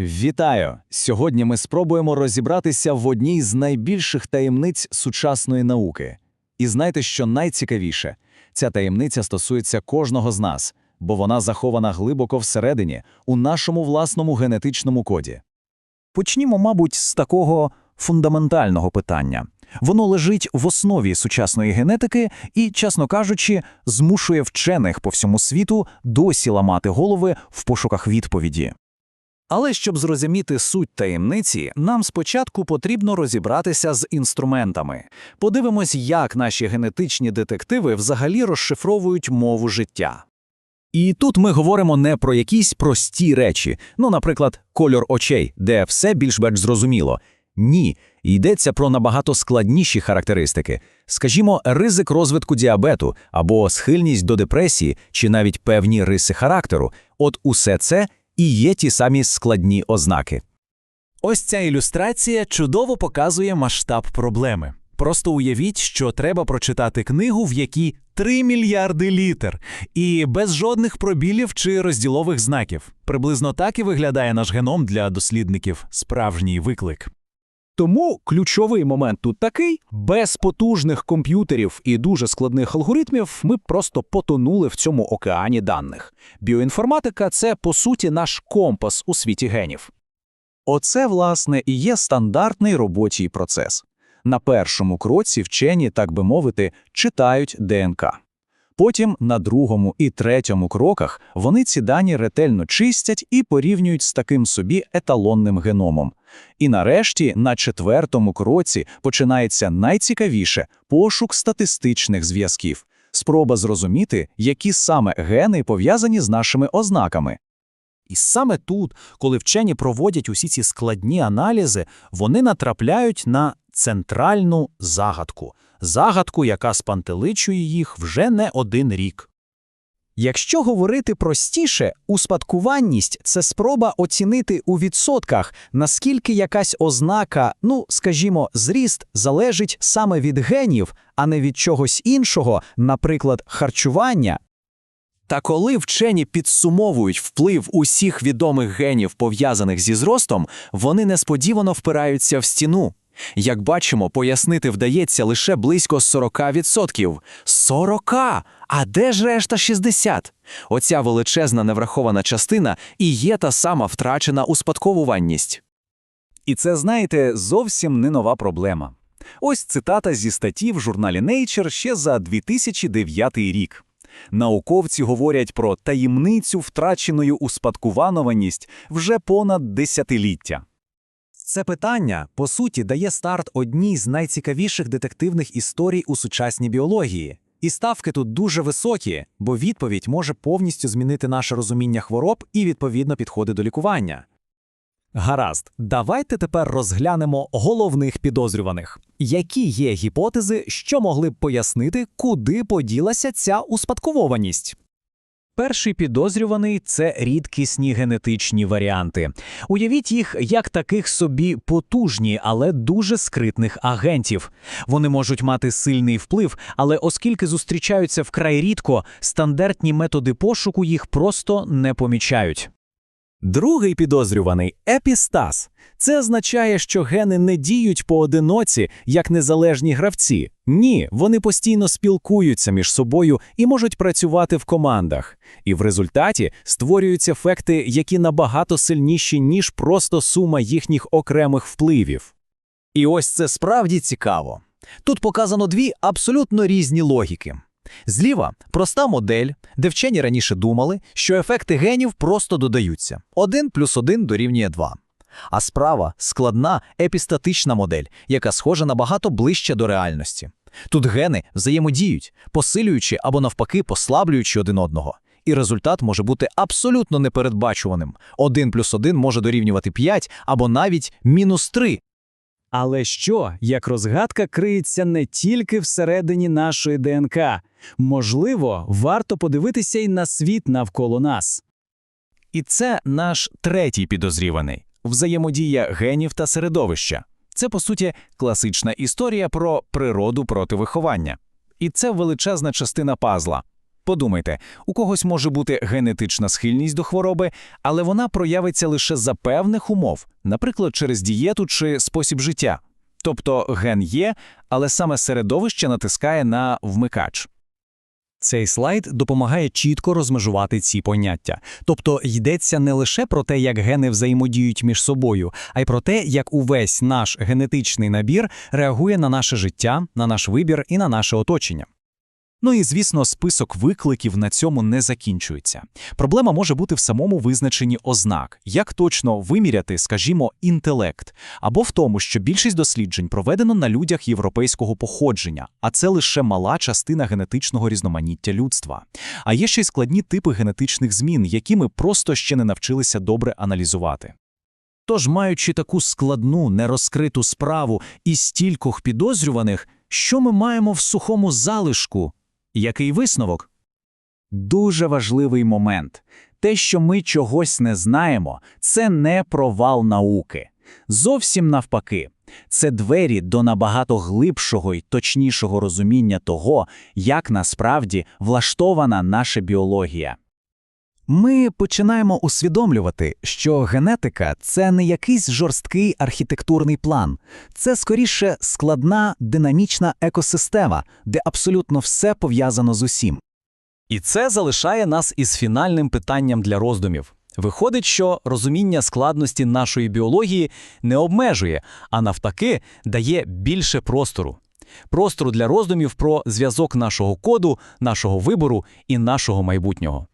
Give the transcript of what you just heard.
Вітаю! Сьогодні ми спробуємо розібратися в одній з найбільших таємниць сучасної науки. І знаєте, що найцікавіше? Ця таємниця стосується кожного з нас, бо вона захована глибоко всередині, у нашому власному генетичному коді. Почнімо, мабуть, з такого фундаментального питання. Воно лежить в основі сучасної генетики і, чесно кажучи, змушує вчених по всьому світу досі ламати голови в пошуках відповіді. Але щоб зрозуміти суть таємниці, нам спочатку потрібно розібратися з інструментами. Подивимось, як наші генетичні детективи взагалі розшифровують мову життя. І тут ми говоримо не про якісь прості речі, ну, наприклад, кольор очей, де все більш-менш зрозуміло. Ні, йдеться про набагато складніші характеристики, скажімо, ризик розвитку діабету або схильність до депресії, чи навіть певні риси характеру. От усе це і є ті самі складні ознаки. Ось ця ілюстрація чудово показує масштаб проблеми. Просто уявіть, що треба прочитати книгу, в якій 3 мільярди літер, і без жодних пробілів чи розділових знаків. Приблизно так і виглядає наш геном для дослідників справжній виклик. Тому ключовий момент тут такий: без потужних комп'ютерів і дуже складних алгоритмів ми просто потонули в цьому океані даних. Біоінформатика це по суті наш компас у світі генів. Оце, власне, і є стандартний робочий процес. На першому кроці вчені, так би мовити, читають ДНК. Потім на другому і третьому кроках вони ці дані ретельно чистять і порівнюють з таким собі еталонним геномом. І нарешті, на четвертому кроці починається найцікавіше пошук статистичних зв'язків, спроба зрозуміти, які саме гени пов'язані з нашими ознаками. І саме тут, коли вчені проводять усі ці складні аналізи, вони натрапляють на центральну загадку загадку, яка спантеличує їх вже не один рік. Якщо говорити простіше, успадкуванність це спроба оцінити у відсотках, наскільки якась ознака, ну скажімо, зріст залежить саме від генів, а не від чогось іншого, наприклад, харчування. Та коли вчені підсумовують вплив усіх відомих генів, пов'язаних зі зростом, вони несподівано впираються в стіну. Як бачимо, пояснити вдається лише близько 40%. 40! А де ж решта 60? Оця величезна неврахована частина і є та сама втрачена успадковуванність. І це, знаєте, зовсім не нова проблема. Ось цитата зі статті в журналі Nature ще за 2009 рік. Науковці говорять про таємницю втраченої успадкуванованість вже понад десятиліття. Це питання, по суті, дає старт одній з найцікавіших детективних історій у сучасній біології. І ставки тут дуже високі, бо відповідь може повністю змінити наше розуміння хвороб і відповідно підходи до лікування. Гаразд, давайте тепер розглянемо головних підозрюваних. Які є гіпотези, що могли б пояснити, куди поділася ця успадковованість? Перший підозрюваний це рідкісні генетичні варіанти. Уявіть їх як таких собі потужні, але дуже скритних агентів. Вони можуть мати сильний вплив, але оскільки зустрічаються вкрай рідко, стандартні методи пошуку їх просто не помічають. Другий підозрюваний епістаз. Це означає, що гени не діють поодиноці, як незалежні гравці. Ні, вони постійно спілкуються між собою і можуть працювати в командах. І в результаті створюють ефекти, які набагато сильніші, ніж просто сума їхніх окремих впливів. І ось це справді цікаво. Тут показано дві абсолютно різні логіки. Зліва проста модель, де вчені раніше думали, що ефекти генів просто додаються. 1 плюс 1 дорівнює 2. А справа складна епістатична модель, яка схожа набагато ближче до реальності. Тут гени взаємодіють, посилюючи або навпаки послаблюючи один одного. І результат може бути абсолютно непередбачуваним. 1 плюс 1 може дорівнювати 5 або навіть мінус 3. Але що, як розгадка криється не тільки всередині нашої ДНК? Можливо, варто подивитися й на світ навколо нас. І це наш третій підозріваний взаємодія генів та середовища. Це, по суті, класична історія про природу проти виховання. І це величезна частина пазла. Подумайте, у когось може бути генетична схильність до хвороби, але вона проявиться лише за певних умов, наприклад, через дієту чи спосіб життя. Тобто ген є, але саме середовище натискає на вмикач. Цей слайд допомагає чітко розмежувати ці поняття. Тобто йдеться не лише про те, як гени взаємодіють між собою, а й про те, як увесь наш генетичний набір реагує на наше життя, на наш вибір і на наше оточення. Ну і, звісно, список викликів на цьому не закінчується. Проблема може бути в самому визначенні ознак, як точно виміряти, скажімо, інтелект, або в тому, що більшість досліджень проведено на людях європейського походження, а це лише мала частина генетичного різноманіття людства. А є ще й складні типи генетичних змін, які ми просто ще не навчилися добре аналізувати. Тож, маючи таку складну, нерозкриту справу і стількох підозрюваних, що ми маємо в сухому залишку? Який висновок? Дуже важливий момент. Те, що ми чогось не знаємо, це не провал науки. Зовсім навпаки, це двері до набагато глибшого і точнішого розуміння того, як насправді влаштована наша біологія. Ми починаємо усвідомлювати, що генетика це не якийсь жорсткий архітектурний план, це скоріше складна динамічна екосистема, де абсолютно все пов'язано з усім. І це залишає нас із фінальним питанням для роздумів. Виходить, що розуміння складності нашої біології не обмежує, а навпаки, дає більше простору. Простору для роздумів про зв'язок нашого коду, нашого вибору і нашого майбутнього.